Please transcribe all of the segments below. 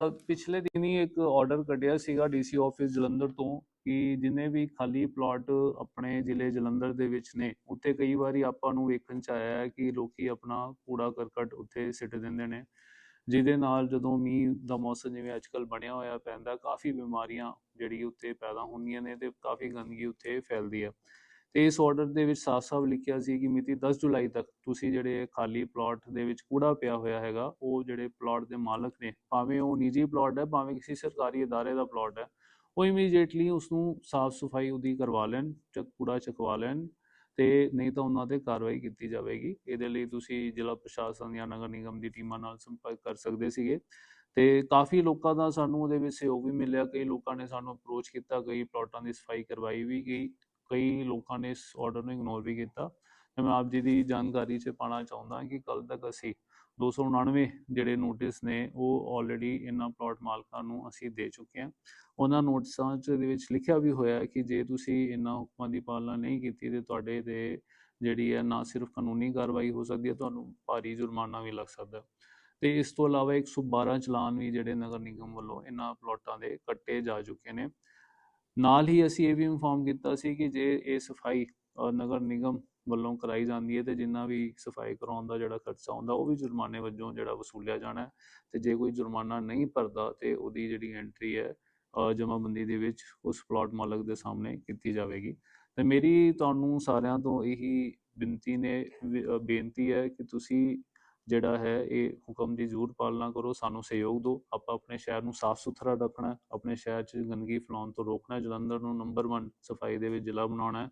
ਅ, ਪਿਛਲੇ ਦਿਨੀ ਇੱਕ ਆਰਡਰ ਕੱਢਿਆ ਸੀਗਾ ਡੀਸੀ ਆਫਿਸ ਜਲੰਧਰ ਤੋਂ ਕਿ ਜਿੰਨੇ ਵੀ ਖਾਲੀ ਪਲਾਟ ਆਪਣੇ ਜ਼ਿਲ੍ਹੇ ਜਲੰਧਰ ਦੇ ਵਿੱਚ ਨੇ ਉੱਥੇ ਕਈ ਵਾਰੀ ਆਪਾਂ ਨੂੰ ਵੇਖਣ ਚ ਆਇਆ ਹੈ ਕਿ ਲੋਕੀ ਆਪਣਾ ਕੂੜਾ ਕਰਕਟ ਉੱਥੇ ਸਿੱਟ ਦਿੰਦੇ ਨੇ। ਜਿਹਦੇ ਨਾਲ ਜਦੋਂ ਮੀਂਹ ਦਾ ਮੌਸਮ ਜਿਵੇਂ ਅੱਜਕੱਲ ਬਣਿਆ ਹੋਇਆ ਪੈਂਦਾ ਕਾਫੀ ਬਿਮਾਰੀਆਂ ਜਿਹੜੀ ਉੱਥੇ ਪੈਦਾ ਹੁੰਦੀਆਂ ਨੇ ਤੇ ਕਾਫੀ ਗੰਦਗੀ ਉੱਥੇ ਫੈਲਦੀ ਹੈ। ਤੇ ਇਸ ਆਰਡਰ ਦੇ ਵਿੱਚ ਸਾਫ਼-ਸਾਫ਼ ਲਿਖਿਆ ਸੀ ਕਿ ਮਿਤੀ 10 ਜੁਲਾਈ ਤੱਕ ਤੁਸੀਂ ਜਿਹੜੇ ਖਾਲੀ ਪਲਾਟ ਦੇ ਵਿੱਚ ਕੂੜਾ ਪਿਆ ਹੋਇਆ ਹੈਗਾ ਉਹ ਜਿਹੜੇ ਪਲਾਟ ਦੇ ਮਾਲਕ ਨੇ ਭਾਵੇਂ ਉਹ ਨਿੱਜੀ ਪਲਾਟ ਹੈ ਭਾਵੇਂ ਕਿਸੇ ਸਰਕਾਰੀ ادارے ਦਾ ਪਲਾਟ ਹੈ ਉਹ ਇਮੀਡੀਏਟਲੀ ਉਸ ਨੂੰ ਸਾਫ਼ ਸਫਾਈ ਉਹਦੀ ਕਰਵਾ ਲੈਣ ਚੱਕ ਕੂੜਾ ਚਕਵਾ ਲੈਣ ਤੇ ਨਹੀਂ ਤਾਂ ਉਹਨਾਂ ਤੇ ਕਾਰਵਾਈ ਕੀਤੀ ਜਾਵੇਗੀ ਇਹਦੇ ਲਈ ਤੁਸੀਂ ਜ਼ਿਲ੍ਹਾ ਪ੍ਰਸ਼ਾਸਨ ਜਾਂ ਨਗਰ ਨਿਗਮ ਦੀ ਟੀਮਾਂ ਨਾਲ ਸੰਪਰਕ ਕਰ ਸਕਦੇ ਸੀਗੇ ਤੇ ਕਾਫੀ ਲੋਕਾਂ ਦਾ ਸਾਨੂੰ ਉਹਦੇ ਵਿੱਚ ਸਹਿਯੋਗ ਵੀ ਮਿਲਿਆ ਕਈ ਲੋਕਾਂ ਨੇ ਸਾਨੂੰ ਅਪਰੋਚ ਕੀਤਾ ਕਈ ਪਲਾਟਾਂ ਦੀ ਸਫਾਈ ਕਰਵਾਈ ਵੀ ਗਈ ਕਈ ਲੋਕਾਂ ਨੇ ਇਸ ਆਰਡਰ ਨੂੰ ਇਗਨੋਰ ਵੀ ਕੀਤਾ। ਤੇ ਮੈਂ ਆਪ ਜੀ ਦੀ ਜਾਣਕਾਰੀ 'ਚ ਪਾਣਾ ਚਾਹੁੰਦਾ ਕਿ ਕੱਲ ਤੱਕ ਅਸੀਂ 299 ਜਿਹੜੇ ਨੋਟਿਸ ਨੇ, ਉਹ ਆਲਰੇਡੀ ਇਹਨਾਂ ਪਲਾਟ ਮਾਲਕਾਂ ਨੂੰ ਅਸੀਂ ਦੇ ਚੁੱਕੇ ਹਾਂ। ਉਹਨਾਂ ਨੋਟਿਸਾਂ 'ਚ ਦੇ ਵਿੱਚ ਲਿਖਿਆ ਵੀ ਹੋਇਆ ਹੈ ਕਿ ਜੇ ਤੁਸੀਂ ਇਹਨਾਂ ਹੁਕਮਾਂ ਦੀ ਪਾਲਣਾ ਨਹੀਂ ਕੀਤੀ, ਤੇ ਤੁਹਾਡੇ ਤੇ ਜਿਹੜੀ ਹੈ ਨਾ ਸਿਰਫ ਕਾਨੂੰਨੀ ਕਾਰਵਾਈ ਹੋ ਸਕਦੀ ਹੈ, ਤੁਹਾਨੂੰ ਭਾਰੀ ਜੁਰਮਾਨਾ ਵੀ ਲੱਗ ਸਕਦਾ ਤੇ ਇਸ ਤੋਂ ਇਲਾਵਾ 112 ਚਲਾਨ ਵੀ ਜਿਹੜੇ ਨਗਰ ਨਿਗਮ ਵੱਲੋਂ ਇਹਨਾਂ ਪਲਾਟਾਂ ਦੇ ਕੱਟੇ ਜਾ ਚੁੱਕੇ ਨੇ। ਨਾਲ ਹੀ ਅਸੀਂ ਇਹ ਵੀ ਇਨਫੋਰਮ ਕੀਤਾ ਸੀ ਕਿ ਜੇ ਇਹ ਸਫ਼ਾਈ ਨਗਰ ਨਿਗਮ ਵੱਲੋਂ ਕਰਾਈ ਜਾਂਦੀ ਹੈ ਤੇ ਜਿੰਨਾ ਵੀ ਸਫ਼ਾਈ ਕਰਾਉਣ ਦਾ ਜਿਹੜਾ ਖਰਚਾ ਹੁੰਦਾ ਉਹ ਵੀ ਜੁਰਮਾਨੇ ਵਜੋਂ ਜਿਹੜਾ ਵਸੂਲਿਆ ਜਾਣਾ ਹੈ। ਤੇ ਜੇ ਕੋਈ ਜੁਰਮਾਨਾ ਨਹੀਂ ਭਰਦਾ ਤੇ ਉਹਦੀ ਜਿਹੜੀ ਐਂਟਰੀ ਹੈ ਅ, ਜਮ੍ਹਾਂਬੰਦੀ ਦੇ ਵਿੱਚ ਉਸ ਪਲਾਟ ਮਾਲਕ ਦੇ ਸਾਹਮਣੇ ਕੀਤੀ ਜਾਵੇਗੀ। ਤੇ ਮੇਰੀ ਤੁਹਾਨੂੰ ਸਾਰਿਆਂ ਤੋਂ ਇਹੀ ਬੇਨਤੀ ਨੇ ਬੇਨਤੀ ਹੈ ਕਿ ਤੁਸੀਂ ਜਿਹੜਾ ਹੈ, ਇਹ ਹੁਕਮ ਦੀ ਜ਼ਰੂਰ ਪਾਲਣਾ ਕਰੋ, ਸਾਨੂੰ ਸਹਿਯੋਗ ਦਿਓ। ਆਪਾਂ ਆਪਣੇ ਸ਼ਹਿਰ ਨੂੰ ਸਾਫ਼ ਸੁਥਰਾ ਰੱਖਣਾ ਆਪਣੇ ਸ਼ਹਿਰ 'ਚ ਗੰਦਗੀ ਫੈਲਾਉਣ ਤੋਂ ਰੋਕਣਾ ਜਲੰਧਰ ਨੂੰ ਨੰਬਰ 1 ਸਫ਼ਾਈ ਦੇ ਵਿੱਚ ਜ਼ਿਲ੍ਹਾ ਬਣਾਉਣਾ ਹੈ।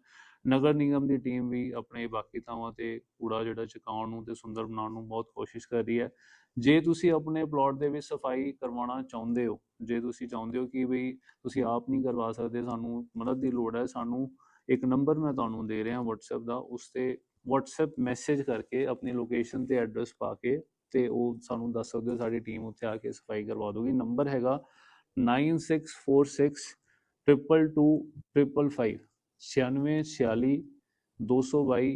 ਨਗਰ ਨਿਗਮ ਦੀ ਟੀਮ ਵੀ ਆਪਣੇ ਬਾਕੀ ਥਾਵਾਂ ਤੇ ਕੂੜਾ ਜਿਹੜਾ ਚੁਕਾਉਣ ਨੂੰ ਤੇ ਸੁੰਦਰ ਬਣਾਉਣ ਨੂੰ ਬਹੁਤ ਕੋਸ਼ਿਸ਼ ਕਰ ਰਹੀ ਹੈ। ਜੇ ਤੁਸੀਂ ਆਪਣੇ ਪਲਾਟ ਦੇ ਵਿੱਚ ਸਫ਼ਾਈ ਕਰਵਾਉਣਾ ਚਾਹੁੰਦੇ ਹੋ, ਜੇ ਤੁਸੀਂ ਚਾਹੁੰਦੇ ਹੋ ਕਿ ਬਈ ਤੁਸੀਂ ਆਪ ਨਹੀਂ ਕਰਵਾ ਸਕਦੇ, ਸਾਨੂੰ ਮਦਦ ਦੀ ਲੋੜ ਹੈ, ਸਾਨੂੰ ਇੱਕ ਨੰਬਰ ਮੈਂ ਤੁਹਾਨੂੰ ਦੇ ਰਿਹਾ WhatsApp ਦਾ, ਉਸ ਤੇ WhatsApp ਮੈਸੇਜ ਕਰਕੇ ਆਪਣੀ ਲੋਕੇਸ਼ਨ ਤੇ ਐਡਰੈਸ ਪਾ ਕੇ ਤੇ ਉਹ ਸਾਨੂੰ ਦੱਸ ਸਕਦੇ ਹੋ ਸਾਡੀ ਟੀਮ ਉੱਥੇ ਆ ਕੇ ਸਫ਼ਾਈ ਕਰਵਾ ਦੂਗੀ ਨੰਬਰ ਹੈਗਾ 9646 222 555 9646 222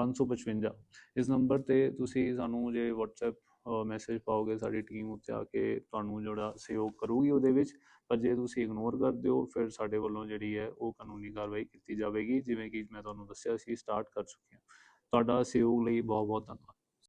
555 ਇਸ ਨੰਬਰ ਤੇ ਤੁਸੀਂ ਸਾਨੂੰ ਜੇ WhatsApp ਮੈਸੇਜ ਪਾਓਗੇ ਸਾਡੀ ਟੀਮ ਉੱਤੇ ਆ ਕੇ ਤੁਹਾਨੂੰ ਜਿਹੜਾ ਸਹਿਯੋਗ ਕਰੂਗੀ ਉਹਦੇ ਵਿੱਚ, ਪਰ ਜੇ ਤੁਸੀਂ ਇਗਨੋਰ ਕਰਦੇ ਹੋ ਫਿਰ ਸਾਡੇ ਵੱਲੋਂ ਜਿਹੜੀ ਹੈ ਉਹ ਕਾਨੂੰਨੀ ਕਾਰਵਾਈ ਕੀਤੀ ਜਾਵੇਗੀ, ਜਿਵੇਂ ਕਿ ਮੈਂ ਤੁਹਾਨੂੰ ਦੱਸਿਆ ਸੀ ਸਟਾਰਟ ਕਰ ਚੁੱਕੇ ਹਾਂ। ਤੁਹਾਡਾ ਸਹਿਯੋਗ ਲਈ ਬਹੁਤ ਬਹੁਤ ਧੰਨਵਾਦ।